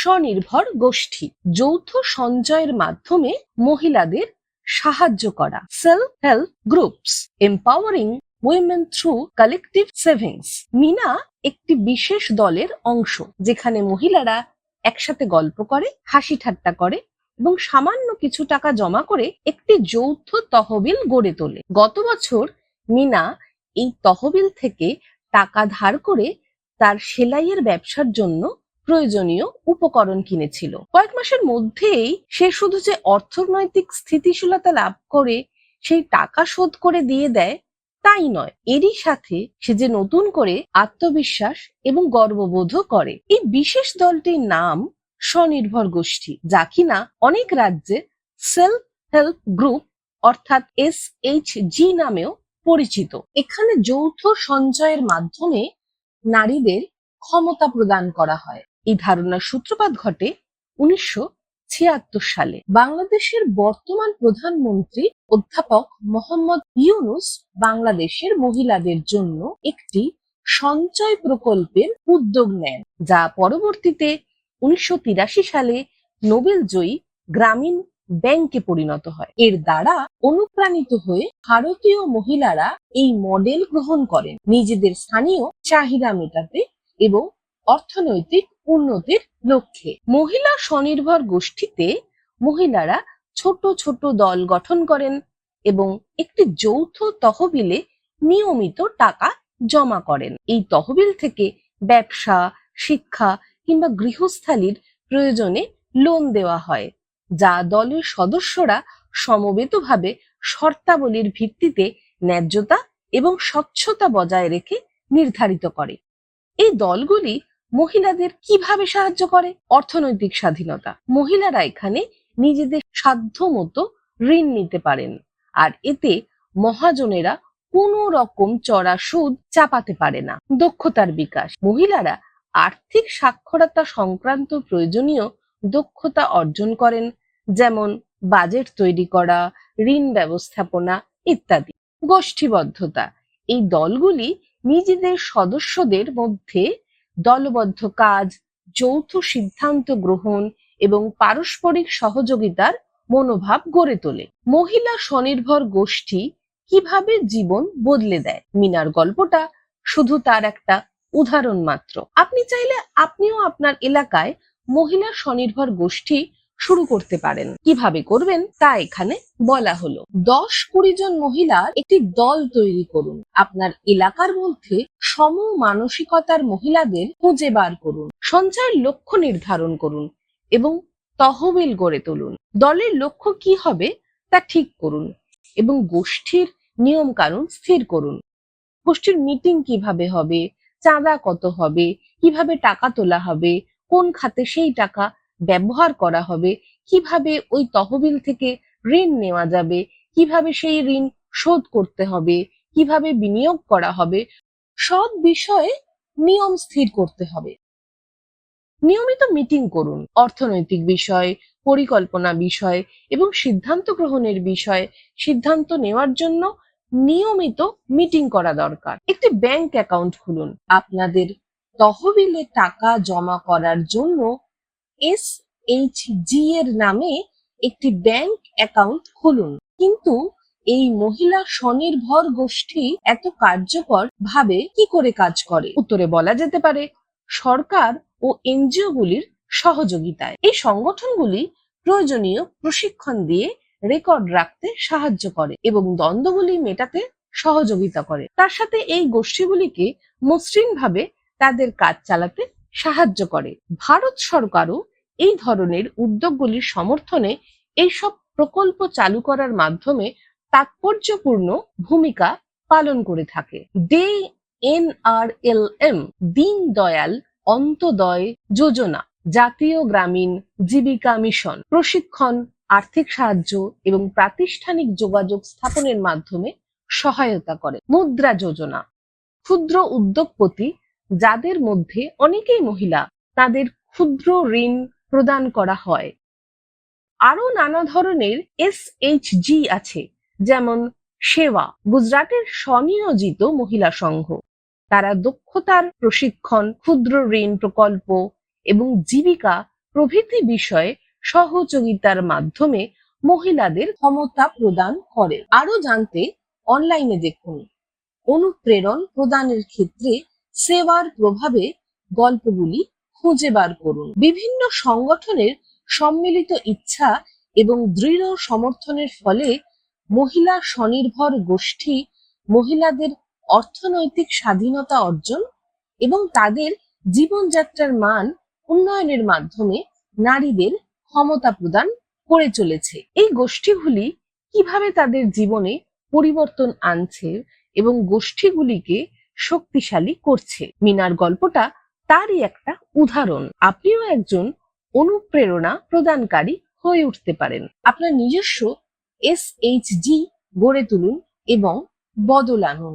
স্বনির্ভর গোষ্ঠী। যৌথ সঞ্চয়ের মাধ্যমে মহিলাদের সাহায্য করা। Self help groups empowering women through collective savings Meena একটি বিশেষ দলের অংশ, যেখানে মহিলারা একসাথে গল্প করে, হাসি ঠাট্টা করে এবং সামান্য কিছু টাকা জমা করে একটি যৌথ তহবিল গড়ে তোলে। গত বছর মিনা এই তহবিল থেকে টাকা ধার করে তার সেলাইয়ের ব্যবসার জন্য প্রয়োজনীয় উপকরণ কিনেছিল। কয়েক মাসের মধ্যেই সে শুধু যে অর্থনৈতিক স্থিতিশীলতা লাভ করে, সেই টাকা শোধ করে দিয়ে দেয়, তাই নয়। এরই সাথে সে যে নতুন করে আত্মবিশ্বাস এবং গর্ববোধ করে। এই বিশেষ দলটির নাম স্বনির্ভর গোষ্ঠী, যা কিনা অনেক রাজ্যে সেলফ হেল্প গ্রুপ, অর্থাৎ এস এইচ জি নামেও পরিচিত। এখানে যৌথ সঞ্চয়ের মাধ্যমে নারীদের ক্ষমতা প্রদান করা হয়। এই ধারণার সূত্রপাত ঘটে উনিশশো ছিয়াত্তর সালে। বাংলাদেশের বর্তমান প্রধানমন্ত্রী অধ্যাপক মোহাম্মদ ইউনুস বাংলাদেশের মহিলাদের জন্য একটি সঞ্চয় প্রকল্পের উদ্যোগ নেন, যা পরবর্তীতে উনিশশো তিরাশি সালে নোবেল জয়ী গ্রামীণ ব্যাংকে পরিণত হয়। এর দ্বারা অনুপ্রাণিত হয়ে ভারতীয় মহিলারা এই মডেল গ্রহণ করেন। নিজেদের স্থানীয় চাহিদা মেটাতে এবং অর্থনৈতিক উন্নতির লক্ষ্যে। মহিলা স্বনির্ভর গোষ্ঠীতে মহিলারা ছোট ছোট দল গঠন করেন এবং একটি যৌথ তহবিলে নিয়মিত টাকা জমা করেন। এই তহবিল থেকে ব্যবসা, শিক্ষা কিংবা গৃহস্থালির প্রয়োজনে লোন দেওয়া হয়, যা দলের সদস্যরা সমবেতভাবে শর্তাবলীর ভিত্তিতে ন্যায্যতা এবং স্বচ্ছতা বজায় রেখে নির্ধারিত করে। এই দলগুলি মহিলাদের কীভাবে সাহায্য করে? অর্থনৈতিক স্বাধীনতা। মহিলারা এখানে নিজেদের সাধ্য মতো ঋণ নিতে পারেন। আর এতে মহাজনেরা কোনো রকম চড়া সুদ চাপাতে পারে না। দক্ষতার বিকাশ। মহিলারা আর্থিক সাক্ষরতা সংক্রান্ত প্রয়োজনীয় দক্ষতা অর্জন করেন, যেমন বাজেট তৈরি করা, ঋণ ব্যবস্থাপনা ইত্যাদি। গোষ্ঠীবদ্ধতা। এই দলগুলি নিজেদের সদস্যদের মধ্যে দলবদ্ধ কাজ, যৌথ সিদ্ধান্ত গ্রহণ এবং পারস্পরিক সহযোগিতার মনোভাব গড়ে তোলে। মহিলা স্বনির্ভর গোষ্ঠী কীভাবে জীবন বদলে দেয়? মিনার গল্পটা শুধু তার একটা উদাহরণ মাত্র। আপনি চাইলে আপনিও আপনার এলাকায় মহিলা স্বনির্ভর গোষ্ঠী শুরু করতে পারেন। কীভাবে করবেন তা এখানে বলা হলো। দশ কুড়ি জন মহিলার একটি দল তৈরি করুন। আপনার এলাকার মধ্যে সম মানসিকতার মহিলাদের খুঁজে বার করুন। সঞ্চয়ের লক্ষ্য নির্ধারণ করুন এবং তহবিল গড়ে তুলুন। দলের লক্ষ্য কি হবে তা ঠিক করুন এবং গোষ্ঠীর নিয়ম কানুন স্থির করুন। গোষ্ঠীর মিটিং কীভাবে হবে, চাঁদা কত হবে, কীভাবে টাকা তোলা হবে, কোন খাতে সেই টাকা ব্যবহার করা হবে, কীভাবে ওই তহবিল থেকে ঋণ নেওয়া যাবে, কীভাবে সেই ঋণ শোধ করতে হবে, কীভাবে বিনিয়োগ করা হবে, সব বিষয়ে নিয়ম স্থির করতে হবে। নিয়মিত মিটিং করুন, অর্থনৈতিক বিষয়, পরিকল্পনা বিষয় এবং সিদ্ধান্ত গ্রহণের বিষয়ে, সিদ্ধান্ত নেওয়ার জন্য নিয়মিত মিটিং করা দরকার। একটি ব্যাংক অ্যাকাউন্ট খুলুন। আপনাদের তহবিলে টাকা জমা করার জন্য এস এইচ জি এর নামে একটি ব্যাংক অ্যাকাউন্ট খুলুন। কিন্তু এই মহিলা স্বনির্ভর গোষ্ঠী এত কার্যকর ভাবে কি করে কাজ করে? উত্তরে বলা যেতে পারে, সরকার ও এনজিও গুলির সহযোগিতায়। এই সংগঠনগুলি প্রয়োজনীয় প্রশিক্ষণ দিয়ে রেকর্ড রাখতে সাহায্য করে এবং দ্বন্দ্বগুলি মেটাতে সহযোগিতা করে। তার সাথে এই গোষ্ঠীগুলিকে মসৃণভাবে তাদের কাজ চালাতে সাহায্য করে। ভারত সরকারও এই ধরনের উদ্যোগগুলির সমর্থনে এইসব প্রকল্প চালু করার মাধ্যমে তাৎপর্যপূর্ণ ভূমিকা পালন করে থাকে। ডে এম, দিন দয়াল অন্তদয় যোজনা, জাতীয় গ্রামীণ জীবিকা মিশন, প্রশিক্ষণ, আর্থিক সাহায্য এবং প্রাতিষ্ঠানিক যোগাযোগ স্থাপনের মাধ্যমে সহায়তা করে। মুদ্রা যোজনা, ক্ষুদ্র উদ্যোগপতি যাদের মধ্যে অনেকেই মহিলা, তাদের ক্ষুদ্র ঋণ প্রদান করা হয়। আরও নানা ধরনের এস এইচ জি আছে, যেমন সেবা গুজরাটের স্বনিয়োজিত মহিলা সংঘ। তারা দক্ষতার প্রশিক্ষণ, ক্ষুদ্র ঋণ প্রকল্প এবং জীবিকা প্রভৃতি বিষয়ে সহযোগিতার মাধ্যমে মহিলাদের ক্ষমতা প্রদান করে। আরও জানতে অনলাইনে দেখুন। অনুপ্রেরণ প্রদানের ক্ষেত্রে সেবার প্রভাবে গল্পগুলি খুঁজে বার করুন। বিভিন্ন সংগঠনের সম্মিলিত ইচ্ছা এবং দৃঢ় সমর্থনের ফলে মহিলা স্বনির্ভর গোষ্ঠী মহিলাদের অর্থনৈতিক স্বাধীনতা অর্জন এবং তাদের জীবনযাত্রার মান উন্নয়নের মাধ্যমে নারীদের ক্ষমতা প্রদান করে চলেছে। এই গোষ্ঠীগুলি কীভাবে তাদের জীবনে পরিবর্তন আনছে এবং গোষ্ঠীগুলিকে শক্তিশালী করছে। মিনার গল্পটা তারই একটা উদাহরণ। আপনিও একজন অনুপ্রেরণা প্রদানকারী হয়ে উঠতে পারেন। আপনার নিজস্ব এস এইচ জি গড়ে তুলুন এবং বদল আনুন।